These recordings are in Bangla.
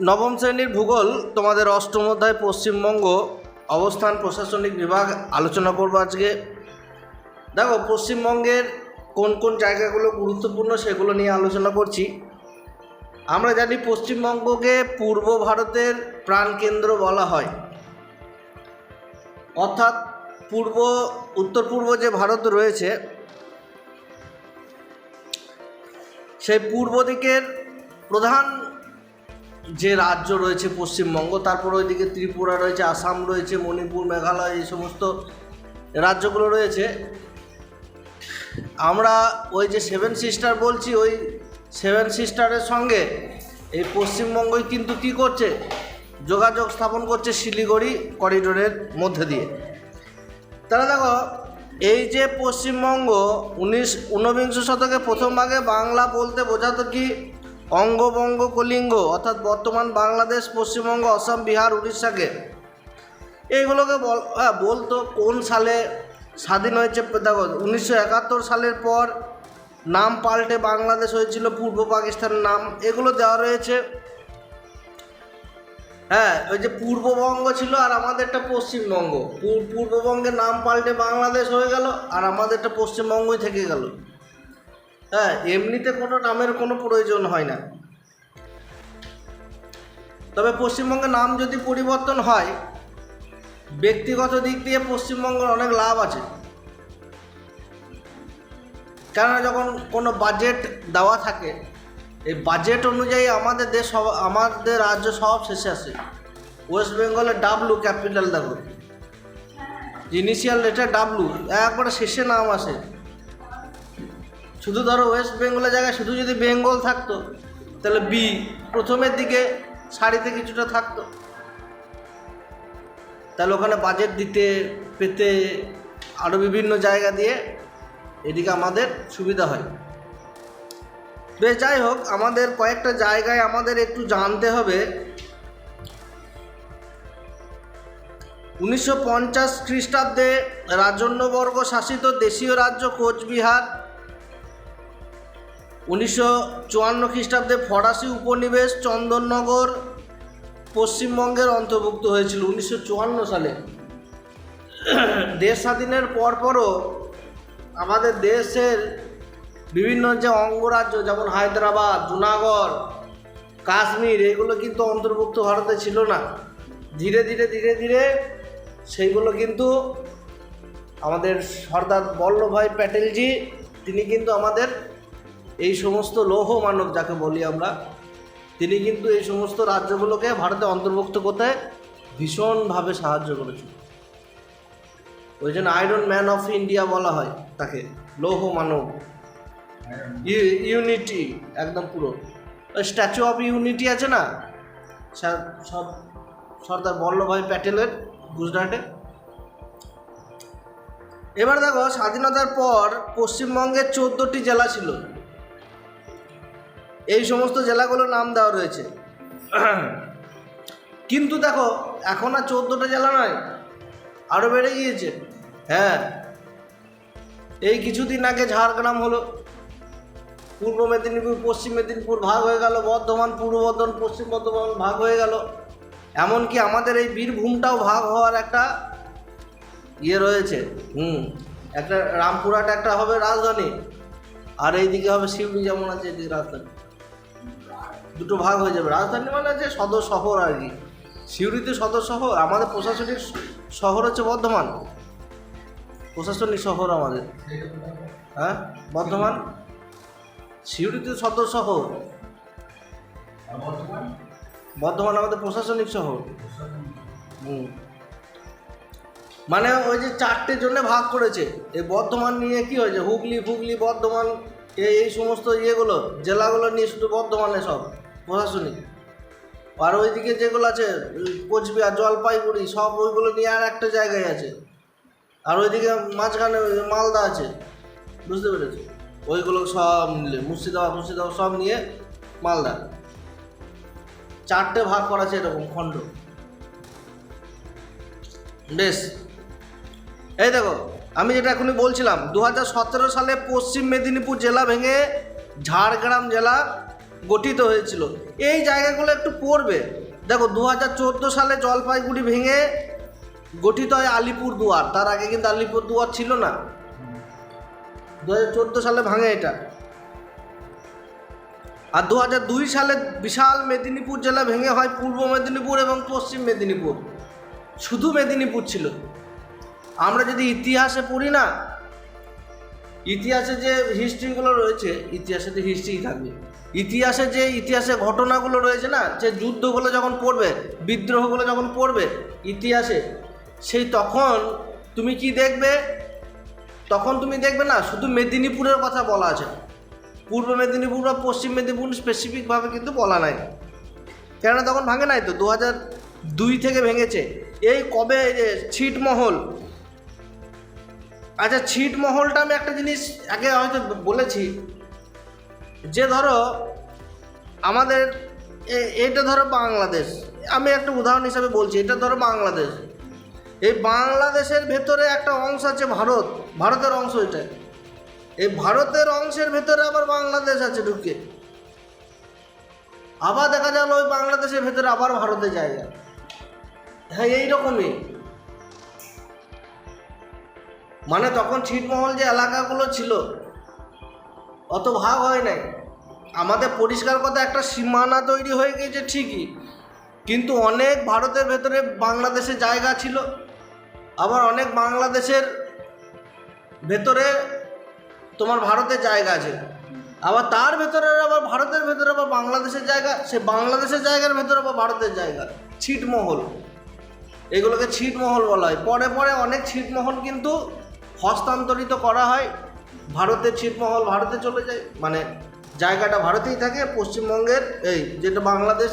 নবম শ্রেণির ভূগোল তোমাদের অষ্টম অধ্যায়, পশ্চিমবঙ্গ অবস্থান প্রশাসনিক বিভাগ আলোচনা করব আজকে। দেখো, পশ্চিমবঙ্গের কোন কোন জায়গাগুলো গুরুত্বপূর্ণ সেগুলো নিয়ে আলোচনা করছি। আমরা জানি পশ্চিমবঙ্গকে পূর্ব ভারতের প্রাণকেন্দ্র বলা হয়। অর্থাৎ পূর্ব, উত্তর পূর্ব যে ভারত রয়েছে, সেই পূর্ব দিকের প্রধান যে রাজ্য রয়েছে পশ্চিমবঙ্গ, তারপর ওইদিকে ত্রিপুরা রয়েছে, আসাম রয়েছে, মণিপুর, মেঘালয়, এই সমস্ত রাজ্যগুলো রয়েছে। আমরা ওই যে সেভেন সিস্টার বলছি, ওই সেভেন সিস্টারের সঙ্গে এই পশ্চিমবঙ্গই কিন্তু কী করছে? যোগাযোগ স্থাপন করছে শিলিগুড়ি করিডোরের মধ্যে দিয়ে। তাহলে দেখো, এই যে পশ্চিমবঙ্গ, উনিশ, ঊনবিংশ শতকে প্রথম ভাগে বাংলা বলতে বোঝাতো কি? অঙ্গবঙ্গ কলিঙ্গ, অর্থাৎ বর্তমান বাংলাদেশ, পশ্চিমবঙ্গ, অসম, বিহার, উড়িষ্যাকে। এইগুলোকে বল হ্যাঁ বলতো কোন সালে স্বাধীন হয়েছে, দেখো, উনিশশো একাত্তর সালের পর নাম পাল্টে বাংলাদেশ হয়েছিল, পূর্ব পাকিস্তানের নাম, এগুলো দেওয়া রয়েছে। হ্যাঁ ওই যে পূর্ববঙ্গ ছিল আর আমাদেরটা পশ্চিমবঙ্গ। পূর- পূর্ববঙ্গের নাম পাল্টে বাংলাদেশ হয়ে গেল আর আমাদেরটা পশ্চিমবঙ্গই থেকে গেল। হ্যাঁ এমনিতে কোনো নামের কোনো প্রয়োজন হয় না। তবে পশ্চিমবঙ্গের নাম যদি পরিবর্তন হয়, ব্যক্তিগত দিক দিয়ে পশ্চিমবঙ্গের অনেক লাভ আছে। কেননা যখন কোনো বাজেট দেওয়া থাকে, এই বাজেট অনুযায়ী আমাদের দেশ আমাদের রাজ্য সব শেষে আসে। ওয়েস্ট বেঙ্গলের ডাবলু ক্যাপিটাল দেখো। ইনিশিয়াল লেটার ডাবলু একবারে শেষে নাম আসে। শুধু ধরো ওয়েস্ট বেঙ্গলের জায়গায় শুধু যদি বেঙ্গল থাকতো, তাহলে বি প্রথমের দিকে শাড়িতে কিছুটা থাকতো। তাহলে ওখানে বাজেট দিতে পেতে আরও বিভিন্ন জায়গা দিয়ে এদিকে আমাদের সুবিধা হয়। বেশ, যাই হোক, আমাদের কয়েকটা জায়গায় আমাদের একটু জানতে হবে। উনিশশো পঞ্চাশ খ্রিস্টাব্দে রাজন্যবর্গ শাসিত দেশীয় রাজ্য কোচবিহার উনিশশো চুয়ান্ন খ্রিস্টাব্দে ফরাসি উপনিবেশ চন্দননগর পশ্চিমবঙ্গের অন্তর্ভুক্ত হয়েছিল উনিশশো চুয়ান্ন সালে। দেশ স্বাধীনের পরপরও আমাদের দেশের বিভিন্ন যে অঙ্গরাজ্য, যেমন হায়দ্রাবাদ, জুনাগড়, কাশ্মীর, এগুলো কিন্তু অন্তর্ভুক্ত ভারতে ছিল না। ধীরে ধীরে ধীরে ধীরে সেইগুলো কিন্তু আমাদের সর্দার বল্লভভাই প্যাটেলজি, তিনি কিন্তু আমাদের এই সমস্ত লৌহ মানব যাকে বলি আমরা তিনি কিন্তু এই সমস্ত রাজ্যগুলোকে ভারতে অন্তর্ভুক্ত করতে ভীষণভাবে সাহায্য করেছেন। ওই জন্য আয়রন ম্যান অফ ইন্ডিয়া বলা হয় তাকে লৌহ মানব। ইউ- ইউনিটি একদম পুরো। ওই স্ট্যাচু অফ ইউনিটি আছে না? সব সর্দার বল্লভভাই প্যাটেলের গুজরাটে। এবার দেখো স্বাধীনতার পর পশ্চিমবঙ্গের চোদ্দোটি জেলা ছিল। এই সমস্ত জেলাগুলোর নাম দেওয়া রয়েছে। কিন্তু দেখো, এখন আর চোদ্দোটা জেলা নয় আরও বেড়ে গিয়েছে। হ্যাঁ এই কিছুদিন আগে ঝাড়গ্রাম হলো, পূর্ব মেদিনীপুর, পশ্চিম মেদিনীপুর ভাগ হয়ে গেল, বর্ধমান, পূর্ব বর্ধমান, পশ্চিম বর্ধমান ভাগ হয়ে গেল। এমনকি আমাদের এই বীরভূমটাও ভাগ হওয়ার একটা ইয়ে রয়েছে। হুম, একটা রামপুরহাট একটা হবে রাজধানী, আর এইদিকে হবে শিউলি যেমন আছে, এদিকে রাজধানী। দুটো ভাগ হয়ে যাবে। রাজধানী মানে হচ্ছে সদর শহর আর কি। সিউড়িতে সদর শহর, আমাদের প্রশাসনিক শহর হচ্ছে বর্ধমান। প্রশাসনিক শহর আমাদের। হ্যাঁ? বর্ধমান? সিউড়িতে সদর শহর। বর্ধমান আমাদের প্রশাসনিক শহর। হুম। মানে ওই যে চারটে জন্য ভাগ করেছে। এই বর্ধমান নিয়ে কি হয়েছে? হুগলি ফুগলি বর্ধমান এই সমস্ত ইয়েগুলো, জেলাগুলো নিয়ে শুধু বর্ধমানে সব। প্রশাসনিক আর ওইদিকে যেগুলো আছে কোচবিহার, জলপাইগুড়ি, সব ওইগুলো নিয়ে আর একটা জায়গায় আছে। আর ওইদিকে মাঝখানে মালদা আছে। বুঝতে পেরেছি? ওইগুলো সব মিলে, মুর্শিদাবাদ মুর্শিদাবাদ সব নিয়ে মালদা। চারটে ভাগ করা আছে এরকম খণ্ড। বেশ। এই দেখো, আমি যেটা এখনই বলছিলাম দু হাজার সতেরো সালে পশ্চিম মেদিনীপুর জেলা ভেঙে ঝাড়গ্রাম জেলা গঠিত হয়েছিল। এই জায়গাগুলো একটু পড়বে। দেখো দু হাজার চোদ্দ সালে জলপাইগুড়ি ভেঙে গঠিত হয় আলিপুর দুয়ার। তার আগে কিন্তু আলিপুর দুয়ার ছিল না। দু হাজার চোদ্দ সালে ভাঙে এটা। আর দু দুই সালে বিশাল মেদিনীপুর জেলা ভেঙে হয় পূর্ব মেদিনীপুর এবং পশ্চিম মেদিনীপুর। শুধু মেদিনীপুর ছিল। আমরা যদি ইতিহাসে পড়ি না, ইতিহাসে যে হিস্ট্রিগুলো রয়েছে, ইতিহাসে তো হিস্ট্রি থাকবে। ইতিহাসে যে ইতিহাসে ঘটনাগুলো রয়েছে না, যে যুদ্ধগুলো যখন পড়বে, বিদ্রোহগুলো যখন পড়বে ইতিহাসে, সেই তখন তুমি কি দেখবে? তখন তুমি দেখবে না, শুধু মেদিনীপুরের কথা বলা আছে। পূর্ব মেদিনীপুর বা পশ্চিম মেদিনীপুর স্পেসিফিকভাবে কিন্তু বলা নাই। কেননা তখন ভাঙে নাই তো দু হাজার দুই থেকে ভেঙেছে। এই কবে ছিটমহল আচ্ছা ছিটমহলটা আমি একটা জিনিস আগে হয়তো বলেছি যে ধরো, আমাদের এটা ধরো বাংলাদেশ। আমি একটা উদাহরণ হিসাবে বলছি, এটা ধরো বাংলাদেশ। এই বাংলাদেশের ভেতরে একটা অংশ আছে ভারত, ভারতের অংশ এটা। এই ভারতের অংশের ভেতরে আবার বাংলাদেশ আছে ঢুকে। আবার দেখা গেল ওই বাংলাদেশের ভেতরে আবার ভারতে জায়গা। হ্যাঁ এইরকমই। মানে তখন ছিটমহল যে এলাকাগুলো ছিল, অত ভাগ হয় নাই। আমাদের পরিষ্কার কথা, একটা সীমানা তৈরি হয়ে গেছে ঠিকই, কিন্তু অনেক ভারতের ভেতরে বাংলাদেশের জায়গা ছিল। আবার অনেক বাংলাদেশের ভেতরে তোমার ভারতের জায়গা আছে। আবার তার ভেতরে আবার ভারতের ভেতরে আবার বাংলাদেশের জায়গা, সে বাংলাদেশের জায়গার ভেতরে আবার ভারতের জায়গা, ছিটমহল। এগুলোকে ছিটমহল বলা হয়। পরে পরে অনেক ছিটমহল কিন্তু হস্তান্তরিত করা হয়। ভারতের ছিটমহল ভারতে চলে যায়। মানে জায়গাটা ভারতেই থাকে, পশ্চিমবঙ্গের এই যেটা বাংলাদেশ,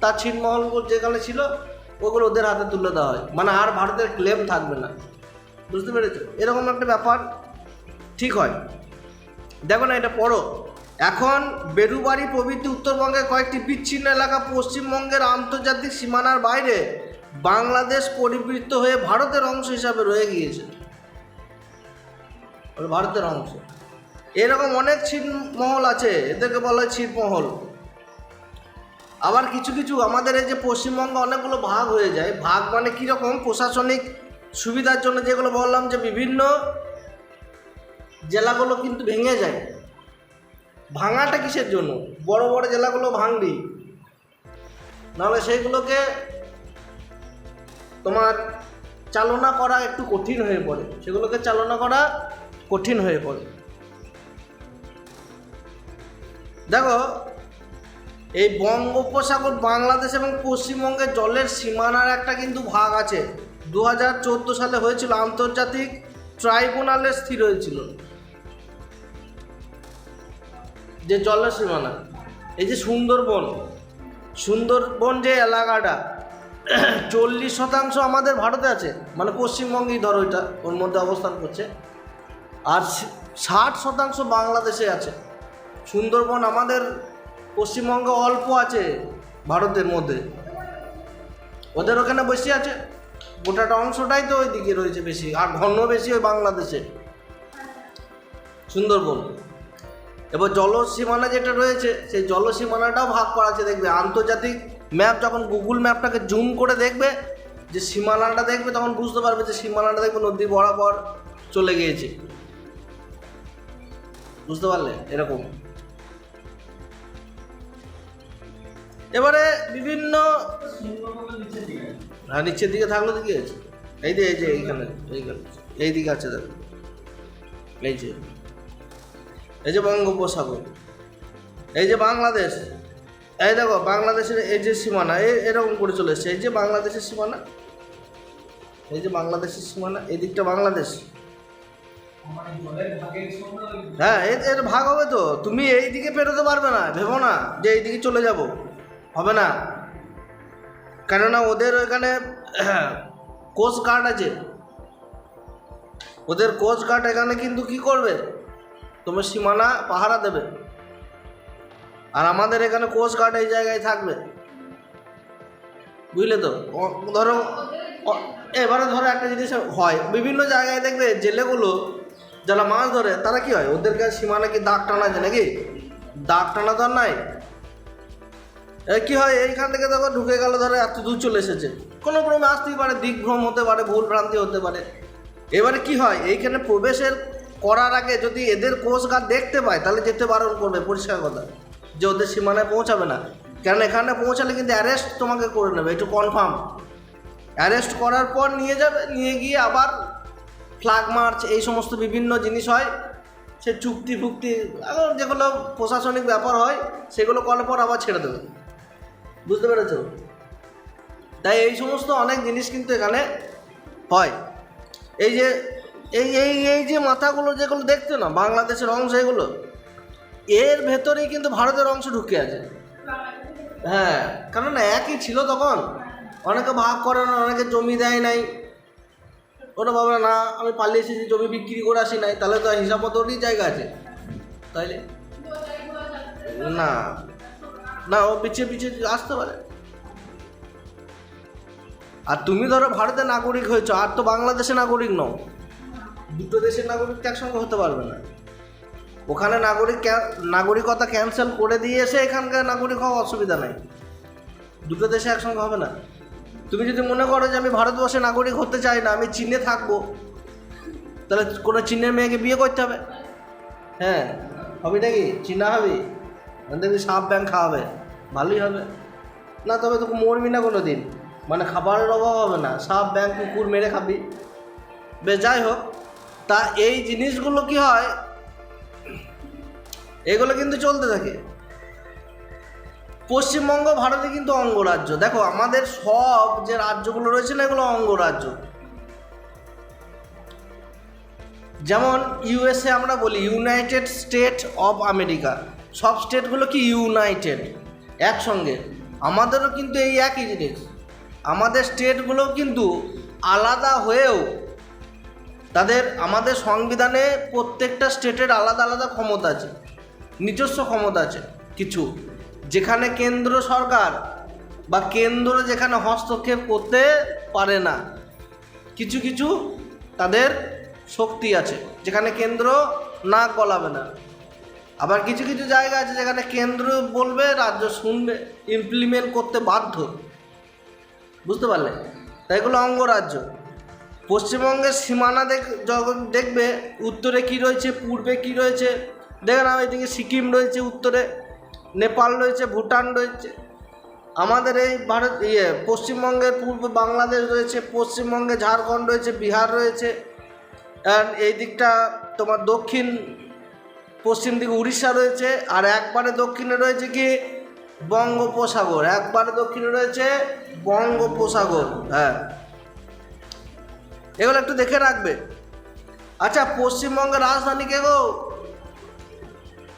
তার ছিটমহল যেখানে ছিল, ওগুলো ওদের হাতে তুলে দেওয়া হয়। মানে আর ভারতের ক্লেম থাকবে না। বুঝতে পেরেছ? এরকম একটা ব্যাপার ঠিক হয়। দেখো না, এটা পড়ো। এখন বেরুবাড়ি প্রভৃতি উত্তরবঙ্গের কয়েকটি বিচ্ছিন্ন এলাকা পশ্চিমবঙ্গের আন্তর্জাতিক সীমানার বাইরে বাংলাদেশ পরিবৃত্ত হয়ে ভারতের অংশ হিসাবে রয়ে গিয়েছে। ভারতের অংশ। এরকম অনেক ছিটমহল আছে, এদেরকে বলা হয় ছিটমহল। আবার কিছু কিছু আমাদের এই যে পশ্চিমবঙ্গে অনেকগুলো ভাগ হয়ে যায়। ভাগ মানে কীরকম? প্রশাসনিক সুবিধার জন্য যেগুলো বললাম যে বিভিন্ন জেলাগুলো কিন্তু ভেঙে যায়। ভাঙাটা কিসের জন্য? বড় বড় জেলাগুলো ভাঙবি। নাহলে সেইগুলোকে তোমার চালনা করা একটু কঠিন হয়ে পড়ে। সেগুলোকে চালনা করা কঠিন হয়ে পড়ে। দেখো, এই বঙ্গোপসাগর বাংলাদেশ এবং পশ্চিমবঙ্গের জলের সীমানার একটা কিন্তু ভাগ আছে। দু হাজার চোদ্দ সালে হয়েছিল আন্তর্জাতিক ট্রাইব্যুনালে স্থির হয়েছিল। যে জলের সীমানা, এই যে সুন্দরবন সুন্দরবন যে এলাকাটা, চল্লিশ শতাংশ আমাদের ভারতে আছে। মানে পশ্চিমবঙ্গেই ধরো এটা, ওর মধ্যে অবস্থান করছে। আর ষাট শতাংশ বাংলাদেশে আছে। সুন্দরবন আমাদের পশ্চিমবঙ্গে অল্প আছে ভারতের মধ্যে। ওদের ওখানে বেশি আছে। গোটাটা অংশটাই তো ওইদিকে রয়েছে বেশি, আর ঘন বেশি ওই বাংলাদেশে। সুন্দরবন। এবার জলসীমানা যেটা রয়েছে, সেই জলসীমানাটাও ভাগ করা আছে, দেখবে। আন্তর্জাতিক ম্যাপ যখন গুগল ম্যাপটাকে জুম করে দেখবে, যে সীমানাটা দেখবে, তখন বুঝতে পারবে যে সীমানাটা দেখবে নদী বরাবর চলে গিয়েছে। বুঝতে পারলে? এরকম। এবারে বিভিন্ন হ্যাঁ নিচের দিকে থাকল দিকে এই যে এই যে এইখানে এইখানে এই দিকে আছে দেখো। এই যে এই যে বঙ্গোপসাগর। এই যে বাংলাদেশ। এই দেখো, বাংলাদেশের এই যে সীমানা এই এরকম করে চলে এসছে। এই যে বাংলাদেশের সীমানা, এই যে বাংলাদেশের সীমানা, এই দিকটা বাংলাদেশ। হ্যাঁ এর এর ভাগ হবে তো। তুমি এই দিকে পেরোতে পারবে না, ভেবো না যে এই দিকে চলে যাব। হবে না। কেননা ওদের ওইখানে কোস্ট গার্ড আছে। ওদের কোস্ট গার্ড এখানে কিন্তু কি করবে? তোমার সীমানা পাহারা দেবে। আর আমাদের এখানে কোস্ট গার্ড এই জায়গায় থাকবে। বুঝলে তো? ধরো এবারে ধরো একটা জিনিস হয়। বিভিন্ন জায়গায় দেখবে জেলেগুলো, যারা মাছ ধরে, তারা কি হয়? ওদের কাছে সীমানা কি দাগ টানা আছে নাকি? দাগ টানা তো আর নাই। কি হয়, এইখান থেকে দেখো ঢুকে গেল, ধরো এত দূর চলে এসেছে। কোনো ক্রমে আসতেই পারে দিকভ্রম হতে পারে, ভুল ভ্রান্তি হতে পারে। এবারে কি হয়, এইখানে প্রবেশের করার আগে যদি এদের কোষগার দেখতে পায়, তাহলে যেতে বারণ করবে, পরিষ্কার কথা। যে ওদের সীমানায় পৌঁছাবে না। কারণ এখানে পৌঁছালে কিন্তু অ্যারেস্ট তোমাকে করে নেবে, একটু কনফার্ম অ্যারেস্ট করার পর নিয়ে যাবে, নিয়ে গিয়ে আবার ফ্ল্যাগ মার্চ এই সমস্ত বিভিন্ন জিনিস হয়। সে চুক্তি ফুক্তি যেগুলো প্রশাসনিক ব্যাপার হয়, সেগুলো করার পর আবার ছেড়ে দেবে। বুঝতে পেরেছ? তাই এই সমস্ত অনেক জিনিস কিন্তু এখানে হয়। এই যে, এই এই এই যে মাথাগুলো যেগুলো দেখছ না, বাংলাদেশের অংশ এগুলো, এর ভেতরেই কিন্তু ভারতের অংশ ঢুকে আছে। হ্যাঁ কারণ একই ছিল তখন। অনেকে ভাগ করে না, অনেকে জমি দেয় নাই। ওটা ভাবে না, আমি পালিয়ে এসেছি, জমি বিক্রি করে আসি নাই, তাহলে তো হিসাব মতোই জায়গা আছে। তাইলে? না না, ও পিছিয়ে পিছিয়ে আসতে পারে। আর তুমি ধরো ভারতের নাগরিক হয়েছো, আর তো বাংলাদেশের নাগরিক নও। দুটো দেশের নাগরিক তো একসঙ্গে হতে পারবে না। ওখানে নাগরিক নাগরিকতা ক্যান্সেল করে দিয়ে এসে এখানকার নাগরিক হওয়া অসুবিধা নাই। দুটো দেশে একসঙ্গে হবে না। তুমি যদি মনে করো যে আমি ভারতবর্ষে নাগরিক হতে চাই না, আমি চীনে থাকব, তাহলে কোনো চীনের মেয়েকে বিয়ে করতে হবে? হ্যাঁ হবে নাকি চীনা হবে? দেখবি সাপ ব্যাংক খাওয়াবে, ভালোই হবে। না, তবে তোকে মরবি না কোনো দিন মানে খাবারের অভাব হবে না। সাপ ব্যাংক কুকুর মেরে খাবি। বেশ যাই হোক, তা এই জিনিসগুলো কি হয়? এগুলো কিন্তু চলতে থাকে। পশ্চিমবঙ্গ, ভারতে কিন্তু অঙ্গরাজ্য। দেখো, আমাদের সব যে রাজ্যগুলো রয়েছে না, এগুলো অঙ্গরাজ্য। যেমন ইউএসএ আমরা বলি, ইউনাইটেড স্টেট অফ আমেরিকা। সব স্টেটগুলো কি ইউনাইটেড? একসঙ্গে। আমাদেরও কিন্তু এই একই জিনিস। আমাদের স্টেটগুলো কিন্তু আলাদা হয়েও তাদের, আমাদের সংবিধানে প্রত্যেকটা স্টেটের আলাদা আলাদা ক্ষমতা আছে, নিজস্ব ক্ষমতা আছে কিছু। যেখানে কেন্দ্র সরকার বা কেন্দ্র যেখানে হস্তক্ষেপ করতে পারে না, কিছু কিছু তাদের শক্তি আছে, যেখানে কেন্দ্র না গলাবে না। আবার কিছু কিছু জায়গা আছে যেখানে কেন্দ্র বলবে, রাজ্য শুনবে ইমপ্লিমেন্ট করতে বাধ্য। বুঝতে পারলে? তাই এগুলো অঙ্গরাজ্য। পশ্চিমবঙ্গের সীমানা দেখ, যখন দেখবে, উত্তরে কি রয়েছে, পূর্বে কি রয়েছে দেখে না এদিকে সিকিম রয়েছে উত্তরে, নেপাল রয়েছে, ভুটান রয়েছে। আমাদের এই ভারত ইয়ে পশ্চিমবঙ্গের পূর্ব বাংলাদেশ রয়েছে, পশ্চিমবঙ্গে ঝাড়খণ্ড রয়েছে, বিহার রয়েছে এই দিকটা তোমার দক্ষিণ পশ্চিম দিকে উড়িষ্যা রয়েছে, আর একবারে দক্ষিণে রয়েছে কি বঙ্গোপসাগর। একবারে দক্ষিণে রয়েছে বঙ্গোপসাগর হ্যাঁ। এগুলো একটু দেখে রাখবে। আচ্ছা পশ্চিমবঙ্গের রাজধানী কে গো?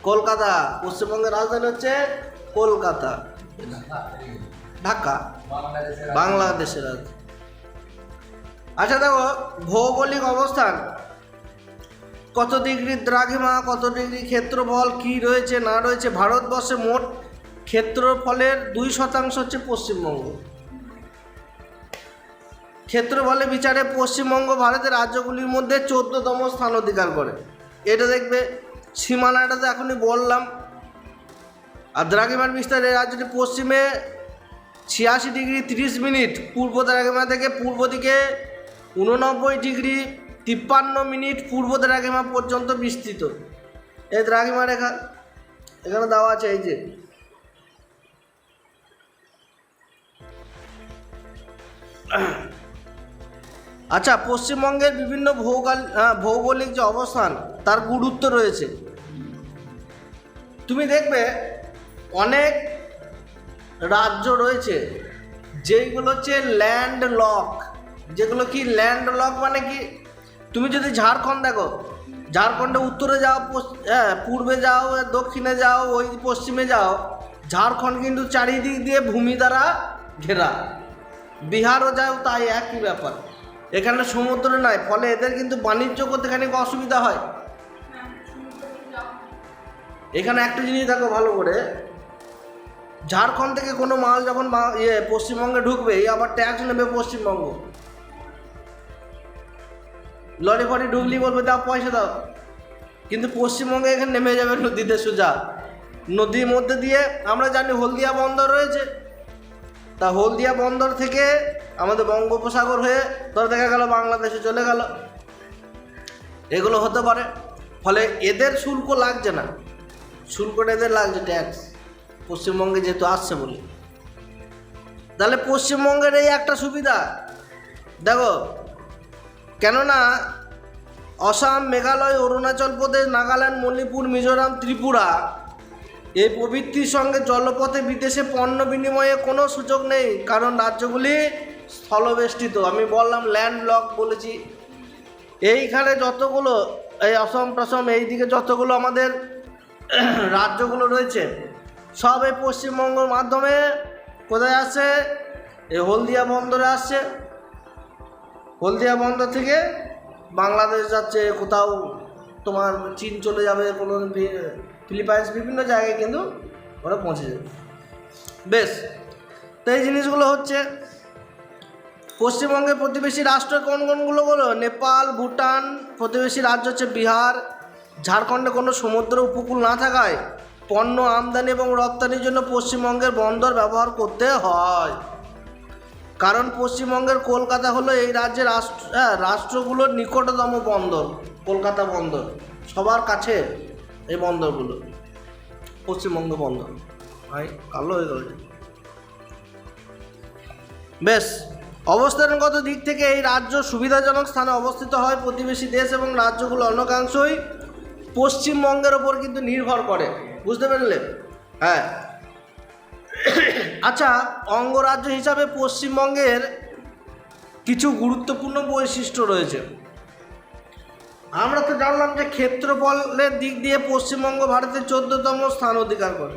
কলকাতা। পশ্চিমবঙ্গের রাজধানী হচ্ছে কলকাতা। ঢাকা। বাংলাদেশের রাজধানী। আচ্ছা দেখো, ভৌগোলিক অবস্থান। কত ডিগ্রি দ্রাঘিমা, কত ডিগ্রি ক্ষেত্রফল, কি রয়েছে, না রয়েছে, ভারতবর্ষে মোট ক্ষেত্রফলের দুই শতাংশ হচ্ছে পশ্চিমবঙ্গ। ক্ষেত্রফলে বিচারে পশ্চিমবঙ্গ ভারতের রাজ্যগুলির মধ্যে চোদ্দতম স্থান অধিকার করে। এটা দেখবে, সীমানাটা তো এখনই বললাম। আর দ্রাঘিমার বিস্তার এই রাজ্যটি পশ্চিমে ছিয়াশি ডিগ্রি তিরিশ মিনিট, পূর্ব দ্রাঘিমা থেকে পূর্ব দিকে উননব্বই ডিগ্রি তিপ্পান্ন মিনিট পূর্ব দ্রাঘিমা পর্যন্ত বিস্তৃত। এই দ্রাঘিমা রেখা এখানে দেওয়া আছে, এই যে। আচ্ছা পশ্চিমবঙ্গের বিভিন্ন ভৌগোল ভৌগোলিক যে অবস্থান, তার গুরুত্ব রয়েছে। তুমি দেখবে অনেক রাজ্য রয়েছে যেগুলো হচ্ছে ল্যান্ড লক যেগুলো কি ল্যান্ড লক মানে কি? তুমি যদি ঝাড়খণ্ড দেখো, ঝাড়খণ্ডে উত্তরে যাও হ্যাঁ পূর্বে যাও দক্ষিণে যাও, ওই পশ্চিমে যাও, ঝাড়খণ্ড কিন্তু চারিদিক দিয়ে ভূমি দ্বারা ঘেরা। বিহারও যাও, তাই একই ব্যাপার। এখানে সমুদ্র নাই, ফলে এদের কিন্তু বাণিজ্য করতে খানিক অসুবিধা হয়। এখানে একটা জিনিস দেখো ভালো করে। ঝাড়খণ্ড থেকে কোনো মাল যখন ইয়ে পশ্চিমবঙ্গে ঢুকবে আবার ট্যাক্স নেবে পশ্চিমবঙ্গ। লরি ফরি ঢুকলি বলবে, দাও পয়সা দাও। কিন্তু পশ্চিমবঙ্গে এখানে নেমে যাবে নদীতে সোজা। নদীর মধ্যে দিয়ে আমরা জানি হলদিয়া বন্দর রয়েছে। তা হলদিয়া বন্দর থেকে আমাদের বঙ্গোপসাগর হয়ে ধর দেখা গেল বাংলাদেশে চলে গেল। এগুলো হতে পারে। ফলে এদের শুল্ক লাগছে না। শুল্কটা এদের লাগছে ট্যাক্স পশ্চিমবঙ্গে যেহেতু আসছে বলে। তাহলে পশ্চিমবঙ্গের এই একটা সুবিধা। দেখো কেননা অসম, মেঘালয়, অরুণাচল প্রদেশ, নাগাল্যান্ড, মণিপুর, মিজোরাম, ত্রিপুরা এই প্রবৃত্তির সঙ্গে জলপথে বিদেশে পণ্য বিনিময়ে কোনো সুযোগ নেই, কারণ রাজ্যগুলি স্থলবেষ্টিত। আমি বললাম ল্যান্ড লক বলেছি। এইখানে যতগুলো, এই অসম টসম এইদিকে যতগুলো আমাদের রাজ্যগুলো রয়েছে, সব এই পশ্চিমবঙ্গের মাধ্যমে কোথায় আসছে? এই হলদিয়া বন্দরে আসছে। হলদিয়া বন্দর থেকে বাংলাদেশ যাচ্ছে, কোথাও তোমার চীন চলে যাবে, কোনো ফিলিপাইন্স বিভিন্ন জায়গায় কিন্তু ওরা পৌঁছে যাবে। বেশ, তো এই জিনিসগুলো হচ্ছে, পশ্চিমবঙ্গের প্রতিবেশী রাষ্ট্র কোন কোনগুলো বলো? নেপাল, ভুটান, প্রতিবেশী রাজ্য হচ্ছে বিহার। ঝাড়খণ্ডে কোনো সমুদ্র উপকূল না থাকায় পণ্য আমদানি এবং রপ্তানির জন্য পশ্চিমবঙ্গের বন্দর ব্যবহার করতে হয়। কারণ পশ্চিমবঙ্গের কলকাতা হলো এই রাজ্যের রাষ্ট্র হ্যাঁ রাষ্ট্রগুলোর নিকটতম বন্দর, কলকাতা বন্দর। সবার কাছে এই বন্দরগুলো, পশ্চিমবঙ্গ বন্দর। ভাই, কালো হয়ে গেল। বেশ, অবস্থানগত দিক থেকে এই রাজ্য সুবিধাজনক স্থানে অবস্থিত হয়। প্রতিবেশী দেশ এবং রাজ্যগুলো অনেকাংশই পশ্চিমবঙ্গের ওপর কিন্তু নির্ভর করে। বুঝতে পারলে? হ্যাঁ আচ্ছা অঙ্গরাজ্য হিসাবে পশ্চিমবঙ্গের কিছু গুরুত্বপূর্ণ বৈশিষ্ট্য রয়েছে। আমরা তো জানলাম যে ক্ষেত্রফলের দিক দিয়ে পশ্চিমবঙ্গ ভারতের চোদ্দতম স্থান অধিকার করে।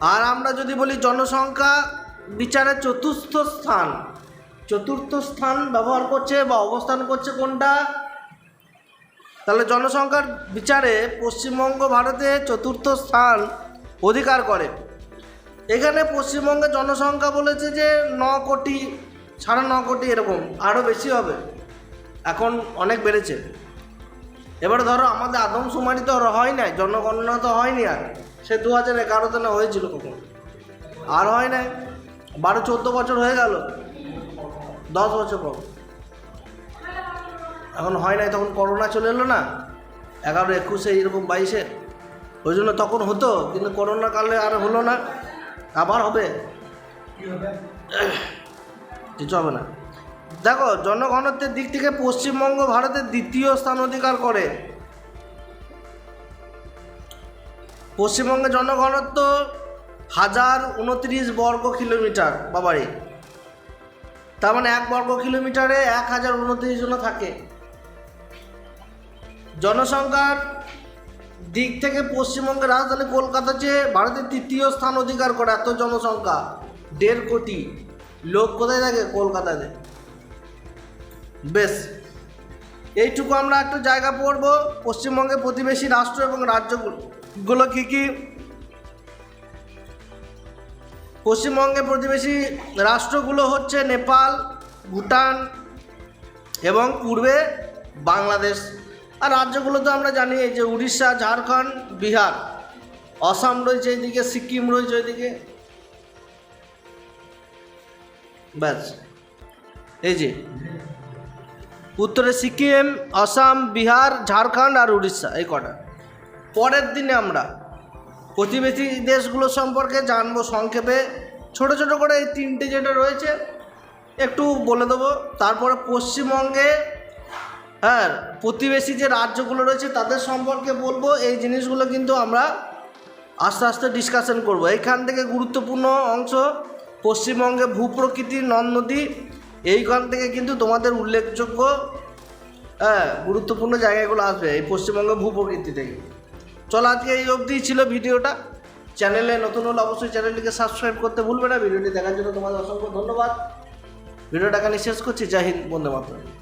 আর আমরা যদি বলি জনসংখ্যা বিচারে চতুর্থ স্থান চতুর্থ স্থান ব্যবহার করছে বা অবস্থান করছে কোনটা? তাহলে জনসংখ্যার বিচারে পশ্চিমবঙ্গ ভারতে চতুর্থ স্থান অধিকার করে। এখানে পশ্চিমবঙ্গের জনসংখ্যা বলেছে যে ন কোটি, সাড়ে ন কোটি এরকম, আরও বেশি হবে। এখন অনেক বেড়েছে। এবারে ধরো আমাদের আদমশুমারি তো হয় নাই, জনগণনা তো হয়নি আর। সে দু হাজার এগারোতে না হয়েছিল কখন? আর হয় নাই। বারো, চোদ্দ বছর হয়ে গেল। দশ বছর পর। এখন হয় নাই, তখন করোনা চলে এলো না। এগারো, একুশে, এরকম বাইশে। ওই জন্য তখন হতো, কিন্তু করোনা কালে আর হলো না। আবার হবে? কিছু হবে না। দেখো জনঘনত্বের দিক থেকে পশ্চিমবঙ্গ ভারতের দ্বিতীয় স্থান অধিকার করে। পশ্চিমবঙ্গে জনঘনত্ব হাজার উনত্রিশ বর্গ কিলোমিটার বাবারে। তার মানে এক বর্গ কিলোমিটারে এক হাজার উনত্রিশ জন থাকে। জনসংখ্যার দিক থেকে পশ্চিমবঙ্গের রাজধানী কলকাতা যে ভারতের তৃতীয় স্থান অধিকার করে এত জনসংখ্যা, দেড় কোটি লোক কোথায় থাকে? কলকাতাতে। বেশ, এইটুকু আমরা একটু জায়গা পড়ব, পশ্চিমবঙ্গের প্রতিবেশী রাষ্ট্র এবং রাজ্যগুলো গুলো কী কী? পশ্চিমবঙ্গের প্রতিবেশী রাষ্ট্রগুলো হচ্ছে নেপাল, ভুটান এবং পূর্বে বাংলাদেশ। আর রাজ্যগুলো তো আমরা জানি এই যে উড়িষ্যা, ঝাড়খণ্ড, বিহার। অসম রয়েছে এইদিকে, সিকিম রয়েছে ওইদিকে। ব্যাস। এই যে, উত্তরে সিকিম আসাম বিহার, ঝাড়খণ্ড আর উড়িষ্যা, এই কটা। পরের দিনে আমরা প্রতিবেশী দেশগুলো সম্পর্কে জানব সংক্ষেপে। ছোট ছোট করে এই তিনটে যেটা রয়েছে, একটু বলে দেবো। তারপরে পশ্চিমবঙ্গে হ্যাঁ প্রতিবেশী যে রাজ্যগুলো রয়েছে তাদের সম্পর্কে বলব, এই জিনিসগুলো কিন্তু আমরা আস্তে আস্তে ডিসকাশন করব। এইখান থেকে গুরুত্বপূর্ণ অংশ, পশ্চিমবঙ্গে ভূপ্রকৃতির নদ নদী, এইখান থেকে কিন্তু তোমাদের উল্লেখযোগ্য হ্যাঁ গুরুত্বপূর্ণ জায়গাগুলো আসবে এই পশ্চিমবঙ্গের ভূপ্রকৃতি থেকে। চলো আজকে এই অবধি ছিল ভিডিওটা। চ্যানেলে নতুন হলে অবশ্যই চ্যানেলটিকে সাবস্ক্রাইব করতে ভুলবে না। ভিডিওটি দেখার জন্য তোমাদের অসংখ্য ধন্যবাদ। ভিডিওটা এখানে শেষ করছি। জাহিদ বন্দে মাতরম।